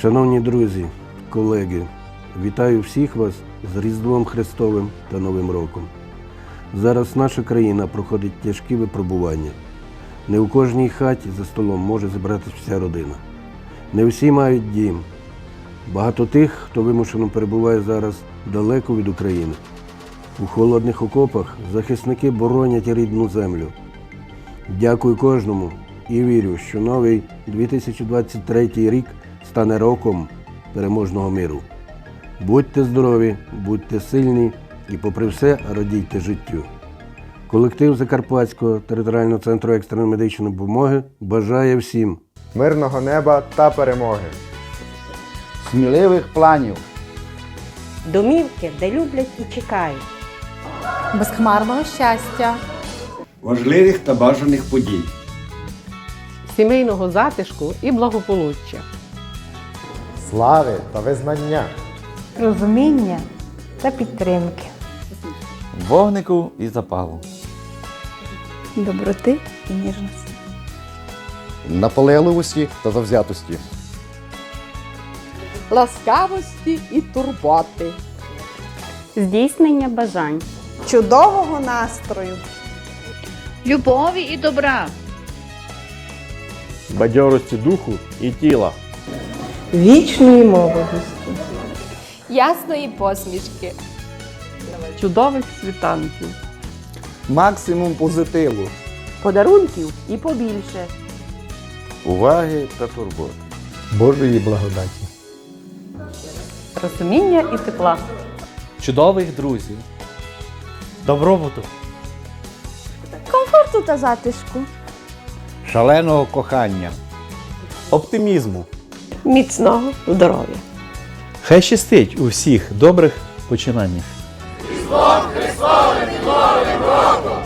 Шановні друзі, колеги, вітаю всіх вас з Різдвом Христовим та Новим роком. Зараз наша країна проходить тяжкі випробування. Не у кожній хаті за столом може зібратися вся родина. Не всі мають дім. Багато тих, хто вимушено перебуває зараз далеко від України. У холодних окопах захисники боронять рідну землю. Дякую кожному і вірю, що новий 2023 рік стане роком переможного миру. Будьте здорові, будьте сильні і, попри все, радійте життю. Колектив Закарпатського територіального центру екстреної медичної допомоги бажає всім мирного неба та перемоги. сміливих планів, Домівки, де люблять і чекають. безхмарного щастя, важливих та бажаних подій. сімейного затишку і благополуччя. Слави та визнання. розуміння та підтримки, вогнику і запалу. доброти і ніжності. Наполегливості та завзятості. Ласкавості і турботи. Здійснення бажань. Чудового настрою, любові і добра. бадьорості духу і тіла. Вічної молодості. Ясної посмішки. Чудових світанків. Максимум позитиву, Подарунків і побільше. уваги та турбот. Божої благодаті. Розуміння і тепла. Чудових друзів. Добробуту. комфорту та затишку, Шаленого кохання. Оптимізму міцного здоров'я. Хай щастить у всіх добрих починаннях. Христом Христовим і роком!